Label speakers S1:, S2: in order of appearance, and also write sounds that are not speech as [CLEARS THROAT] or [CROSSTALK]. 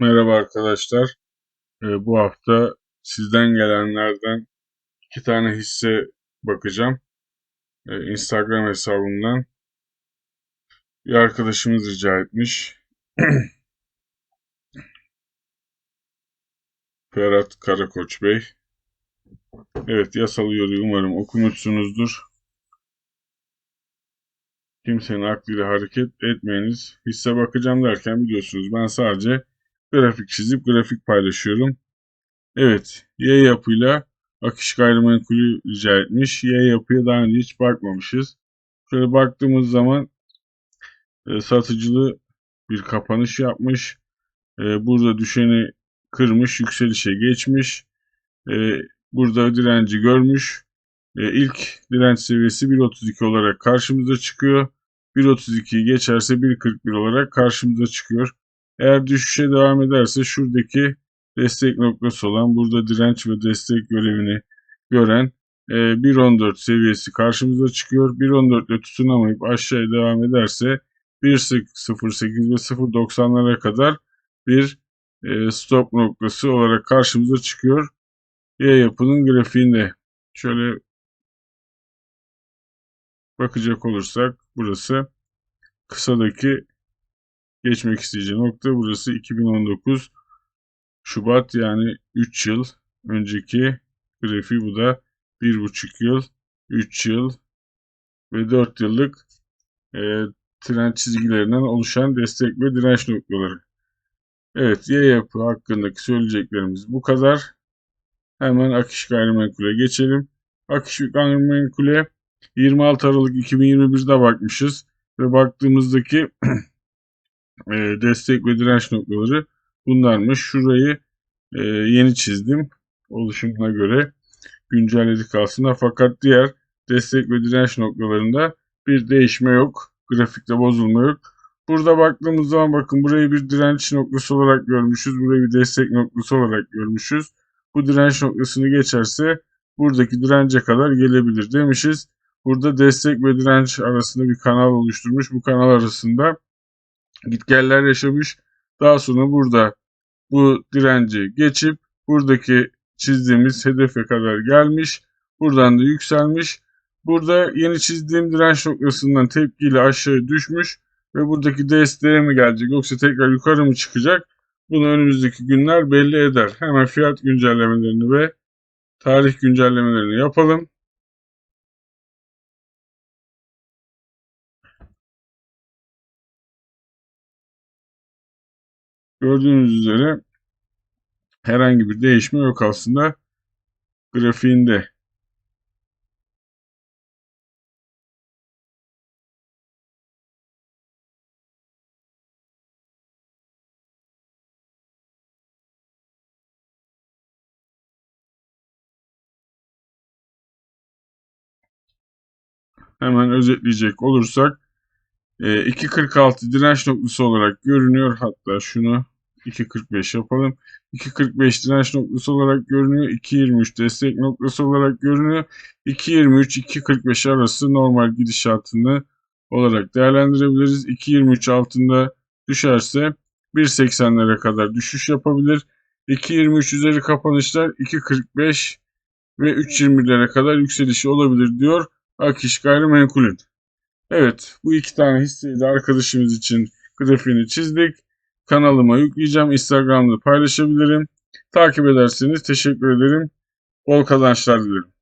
S1: Merhaba arkadaşlar. Ee, bu hafta sizden gelenlerden iki tane hisse bakacağım. Ee, Instagram hesabımdan bir arkadaşımız rica etmiş. [CLEARS THROAT] Ferhat Karakoç Bey. Evet yasal uyarıyı umarım okumuşsunuzdur. Kimsenin aklıyla hareket etmeyiniz. Hisse bakacağım derken biliyorsunuz ben sadece grafik çizip grafik paylaşıyorum. Evet, Y yapıyla akış gayrimenkulü rica etmiş. Y yapıya daha önce hiç bakmamışız. Şöyle baktığımız zaman e, satıcılı bir kapanış yapmış. E, burada düşeni kırmış, yükselişe geçmiş. E, burada direnci görmüş. E, ilk direnç seviyesi 1.32 olarak karşımıza çıkıyor. 1.32'yi geçerse 1.41 olarak karşımıza çıkıyor. Eğer düşüşe devam ederse şuradaki destek noktası olan burada direnç ve destek görevini gören e, 1.14 seviyesi karşımıza çıkıyor. 1.14 ile tutunamayıp aşağıya devam ederse 1.08 ve 0.90'lara kadar bir e, stop noktası olarak karşımıza çıkıyor. Y yapının grafiğinde şöyle bakacak olursak burası kısadaki geçmek isteyeceği nokta burası 2019 Şubat yani 3 yıl önceki grafiği bu da 1,5 yıl, 3 yıl ve 4 yıllık e, trend çizgilerinden oluşan destek ve direnç noktaları. Evet Y yapı hakkındaki söyleyeceklerimiz bu kadar. Hemen akış gayrimenkule geçelim. Akış gayrimenkule 26 Aralık 2021'de bakmışız ve baktığımızdaki [CLEARS THROAT] e, destek ve direnç noktaları bunlarmış. Şurayı e, yeni çizdim oluşumuna göre güncelledik aslında fakat diğer destek ve direnç noktalarında bir değişme yok. Grafikte bozulma yok. Burada baktığımız zaman bakın burayı bir direnç noktası olarak görmüşüz. Burayı bir destek noktası olarak görmüşüz. Bu direnç noktasını geçerse buradaki dirence kadar gelebilir demişiz. Burada destek ve direnç arasında bir kanal oluşturmuş. Bu kanal arasında gitgeller yaşamış. Daha sonra burada bu direnci geçip buradaki çizdiğimiz hedefe kadar gelmiş. Buradan da yükselmiş. Burada yeni çizdiğim direnç noktasından tepkiyle aşağıya düşmüş ve buradaki desteğe mi gelecek yoksa tekrar yukarı mı çıkacak? Bunu önümüzdeki günler belli eder. Hemen fiyat güncellemelerini ve tarih güncellemelerini yapalım. Gördüğünüz üzere herhangi bir değişme yok aslında grafiğinde. Hemen özetleyecek olursak 2.46 direnç noktası olarak görünüyor. Hatta şunu 2.45 yapalım. 2.45 direnç noktası olarak görünüyor. 2.23 destek noktası olarak görünüyor. 2.23-2.45 arası normal gidişatını olarak değerlendirebiliriz. 2.23 altında düşerse 1.80'lere kadar düşüş yapabilir. 2.23 üzeri kapanışlar 2.45 ve 3.20'lere kadar yükselişi olabilir diyor Akiş Gayrimenkul'ün. Evet bu iki tane hisseyi de arkadaşımız için grafiğini çizdik. Kanalıma yükleyeceğim. Instagram'da paylaşabilirim. Takip ederseniz teşekkür ederim. Bol kazançlar dilerim.